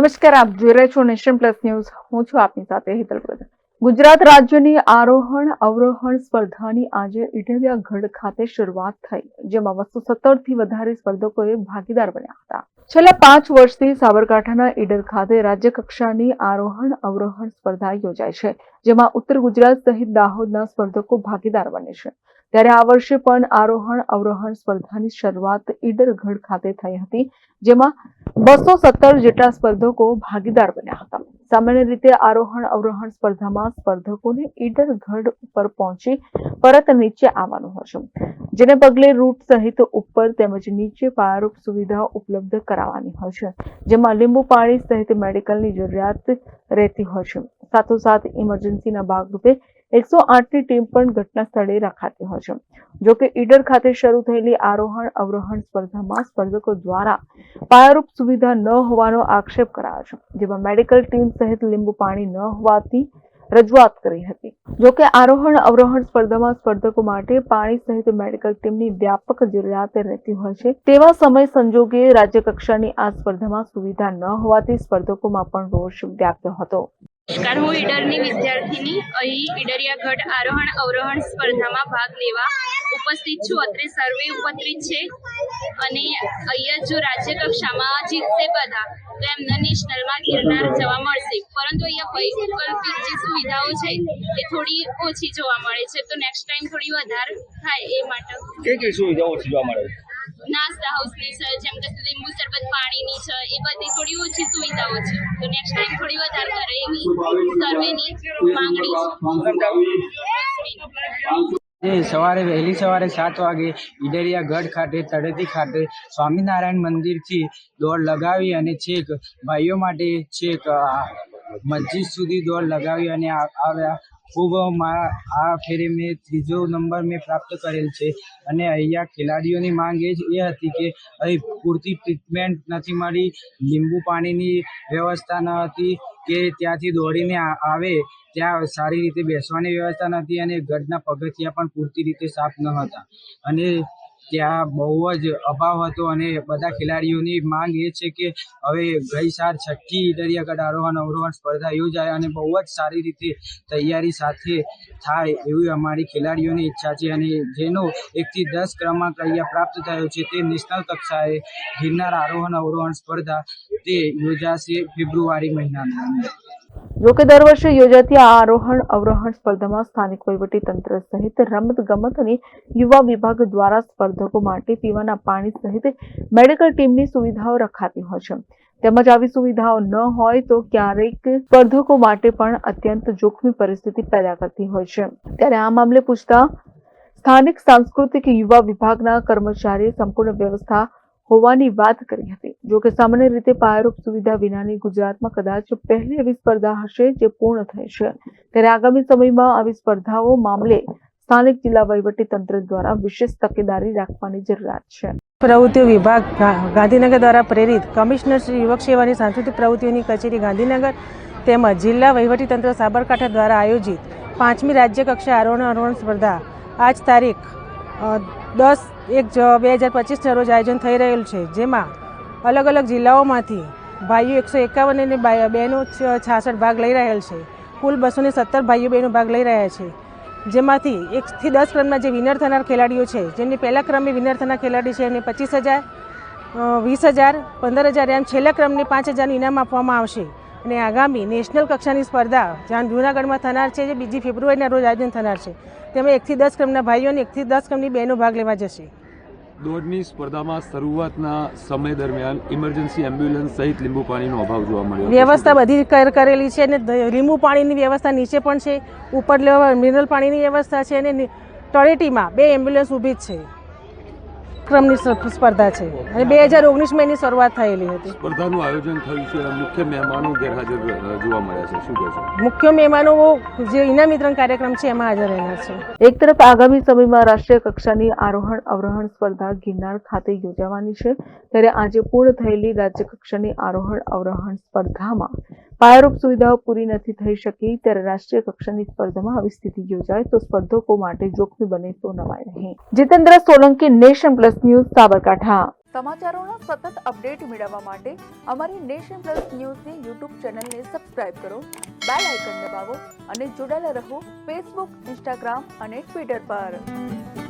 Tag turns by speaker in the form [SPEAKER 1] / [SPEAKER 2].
[SPEAKER 1] નમસ્કાર, આપ જોઈ રહ્યા છો નેશન પ્લસ ન્યૂઝ. હું છું આપની સાથે હેતલ ગુજરાત રાજ્યની આરોહણ અવરોહણ સ્પર્ધાની આજે ઇટેલિયા ગઢ ખાતે શરૂઆત થઈ, જેમાં બસો સત્તરથી વધારે સ્પર્ધકોએ ભાગીદાર બન્યા હતા. છેલ્લા પાંચ વર્ષથી સાબરકાંઠાના ઈડર ખાતે રાજ્ય કક્ષાની આરોહણ અવરોહણ સ્પર્ધા યોજાય છે, જેમાં ઉત્તર ગુજરાત સહિત દાહોદના સ્પર્ધકો ભાગીદાર બને છે. ત્યારે આ વર્ષે પણ આરોહણ, અવરોહણ સ્પર્ધાની શરૂઆત ઈડરગઢ ખાતે થઈ હતી, જેમાં બસો સત્તર જેટલા સ્પર્ધકો ભાગીદાર બન્યા હતા. સામાન્ય રીતે આરોહણ, અવરોહણ સ્પર્ધામાં સ્પર્ધકોને ઈડરગઢ ઉપર પહોંચી પરત નીચે આવવાનું હશે જેને પગલે રૂટ સહિત ઉપર તેમજ નીચે પાયારૂપ સુવિધા ઉપલબ્ધ કરાવવાની હોય છે, જેમાં લીંબુ પાણી સહિત મેડિકલની જરૂરિયાત રહેતી હોય છે. સાથોસાથ ઇમરજન્સીના ભાગરૂપે એકસો આઠની ટીમ પણ ઘટના સ્થળે રખાતી હોય છે. જોકે ઈડર ખાતે શરૂ થયેલી આરોહણ, અવરોહણ સ્પર્ધામાં સ્પર્ધકો દ્વારા પાયારૂપ સુવિધા ન હોવાનો આક્ષેપ કરાયો છે, જેમાં મેડિકલ ટીમ સહિત લીંબુ પાણી ન હોવાથી રજૂઆત કરી હતી. જોકે આરોહણ, અવરોહણ સ્પર્ધામાં સ્પર્ધકો માટે પાણી સહિત મેડિકલ ટીમની વ્યાપક જરૂરિયાત રહેતી હોય છે. તેવા સમય સંજોગે રાજ્ય કક્ષાની આ સ્પર્ધામાં સુવિધા ન હોવાથી સ્પર્ધકોમાં પણ રોષ વ્યાપ્યો હતો.
[SPEAKER 2] નમસ્કાર, હું ઈડરની વિદ્યાર્થીની અહીં ઈડરિયા ગઢ આરોહણ અવરોહણ સ્પર્ધામાં ભાગ લેવા ઉપસ્થિત છું. અત્રે સર્વે ઉપસ્થિત છે અને અહીંયા જો રાજ્ય કક્ષામાં જીતશે બધા, તો એમને નેશનલમાં ગિરનાર જવા મળશે. પરંતુ અહીંયા વૈકલ્પિક જે સુવિધાઓ છે એ થોડી ઓછી જોવા મળે છે. તો નેક્સ્ટ ટાઈમ થોડી વધારે થાય એ માટે.
[SPEAKER 3] કઈ કઈ સુવિધાઓ ઓછી જોવા મળે છે?
[SPEAKER 2] નાસ્તા હાઉસની છે, જેમ કે લીંબુ શરબત પાણીની છે, એ બધી થોડી ઓછી સુવિધાઓ છે. તો નેક્સ્ટ ટાઈમ થોડી વધારે કરે એવી સર્વેની માંગણી
[SPEAKER 4] સવારે વહેલી સવારે સાત વાગે ઈડરિયા ગઢ ખાતે, તળેટી ખાતે સ્વામિનારાયણ મંદિરથી દોડ લગાવી અને છેક ભાઈઓ માટે છેક મસ્જિદ સુધી દોડ લગાવી અને આવ્યા. ખૂબ મારા આ ફેરે મેં ત્રીજો નંબર મેં પ્રાપ્ત કરેલ છે. અને અહીંયા ખેલાડીઓની માંગ એ જ એ હતી કે અહીં પૂરતી ટ્રીટમેન્ટ નથી મળી, લીંબુ પાણીની વ્યવસ્થા ન હતી, કે ત્યાંથી દોડીને આવે, ત્યાં સારી રીતે બેસવાની વ્યવસ્થા નથી અને ગઢના પગથિયા પણ પૂરતી રીતે સાફ ન હતા. અને ત્યાં બહુ જ અભાવ હતો અને બધા ખેલાડીઓની માંગ એ છે કે હવે ગઈ સાલ છઠ્ઠી દરિયાગઢ આરોહણ અવરોહણ સ્પર્ધા યોજાય અને બહુ જ સારી રીતે તૈયારી સાથે થાય એવી અમારી ખેલાડીઓની ઈચ્છા છે અને જેનો એકથી દસ ક્રમાંક અહીંયા પ્રાપ્ત થયો છે તે નેશનલ કક્ષાએ ગિરનાર આરોહણ અવરોહણ સ્પર્ધા તે યોજાશે ફેબ્રુઆરી મહિનાની. અંદર
[SPEAKER 1] જો કે દર વર્ષે યોજાતી આ આરોહણ, અવરોહણ સ્પર્ધામાં સ્થાનિક વહીવટી તંત્ર સહિત રમત ગમત અને યુવા વિભાગ દ્વારા સ્પર્ધકો માટે પીવાના પાણી સહિત મેડિકલ ટીમની સુવિધાઓ રખાતી હોય છે. તેમજ આવી સુવિધાઓ ન હોય તો ક્યારેક સ્પર્ધકો માટે પણ અત્યંત જોખમી પરિસ્થિતિ પેદા કરતી હોય છે. ત્યારે આ મામલે પૂછતા સ્થાનિક સાંસ્કૃતિક યુવા વિભાગના કર્મચારીએ સંપૂર્ણ વ્યવસ્થા હોવાની વાત કરી હતી. જો કે સામાન્ય રીતે પાયારૂપ સુવિધા વિનાની ગુજરાતમાં કદાચ પહેલી એવી સ્પર્ધા હશે જે પૂર્ણ થઈ છે. ત્યારે આગામી સમયમાં આવી સ્પર્ધાઓ મામલે સ્થાનિક જિલ્લા વહીવટી તંત્ર દ્વારા વિશેષ તકેદારી રાખવાની જરૂરિયાત છે.
[SPEAKER 5] પ્રવૃત્તિઓ વિભાગ ગાંધીનગર દ્વારા પ્રેરિત કમિશનર શ્રી યુવક સેવાની સાંસ્કૃતિક પ્રવૃત્તિઓની કચેરી ગાંધીનગર તેમજ જિલ્લા વહીવટીતંત્ર સાબરકાંઠા દ્વારા આયોજિત પાંચમી રાજ્ય કક્ષા આરોહણ અરોહણ સ્પર્ધા. આજ તારીખ દસ એક બે હજાર પચીસના રોજ આયોજન થઈ રહેલું છે, જેમાં અલગ અલગ જિલ્લાઓમાંથી ભાઈઓ એકસો એકાવન અને બહેનો છાસઠ ભાગ લઈ રહેલ છે. કુલ બસો ને સત્તર ભાઈઓ બહેનો ભાગ લઈ રહ્યા છે. જેમાંથી એકથી દસ ક્રમના જે વિનર થનાર ખેલાડીઓ છે, જેમની પહેલા ક્રમે વિનર થનાર ખેલાડી છે એમને પચીસ હજાર વીસ હજાર, પંદર હજાર, એમ છેલ્લા ક્રમને પાંચ હજારનું ઇનામ આપવામાં આવશે. અને આગામી નેશનલ કક્ષાની સ્પર્ધા જ્યાં જૂનાગઢમાં થનાર છે જે બીજી ફેબ્રુઆરીના રોજ આયોજન થનાર છે તેમાં એકથી દસ ક્રમના ભાઈઓ અને એકથી દસ ક્રમની બહેનો ભાગ લેવા જશે.
[SPEAKER 6] દોડની સ્પર્ધામાં શરૂઆતના સમય દરમિયાન ઇમરજન્સી એમ્બ્યુલન્સ સહિત લીંબુ પાણીનો અભાવ જોવા મળ્યો
[SPEAKER 5] વ્યવસ્થા બધી કર- કરેલી છે અને લીંબુ પાણીની વ્યવસ્થા નીચે પણ છે ઉપર લેવા મિનરલ પાણીની વ્યવસ્થા છે અને તળેટીમાં બે એમ્બ્યુલન્સ ઊભી જ છે. ક્રમની સ્પર્ધા છે. અને બે હજાર ઓગણીસમાં એની શરૂઆત થયેલી હતી.
[SPEAKER 6] સ્પર્ધાનું આયોજન થયું છે મુખ્ય મહેમાનો ગેરહાજર જોવા મળ્યા છે. શું કહેશો?
[SPEAKER 5] મુખ્ય મહેમાનો જે ઇનામ વિતરણ કાર્યક્રમ છે એમાં હાજર રહેનાર છે.
[SPEAKER 1] એક તરફ આગામી સમયમાં રાષ્ટ્રીય કક્ષાની આરોહણ અવરોહણ સ્પર્ધા ગિરનાર ખાતે યોજાવાની છે. ત્યારે આજે પૂર્ણ થયેલી રાજ્ય કક્ષાની આરોહણ અવરોહણ સ્પર્ધામાં પાયારૂપ સુવિધાઓ પૂરી નથી થઈ શકી ત્યારે રાષ્ટ્રીય કક્ષાની સ્પર્ધામાં આવી સ્થિતિ યોજાય તો સ્પર્ધકો માટે જોખમી બને તો નવાય નહીં. Jitendra Solanki nation plus news, Sabarkantha. સમાચારોનો સતત અપડેટ મેળવવા માટે અમારી નેશન પ્લસ ન્યૂઝની યુટ્યુબ ચેનલને સબસ્ક્રાઇબ કરો, બેલ આઇકન દબાવો અને જોડાયેલા રહો ફેસબુક, ઇન્સ્ટાગ્રામ અને ટ્વિટર પર.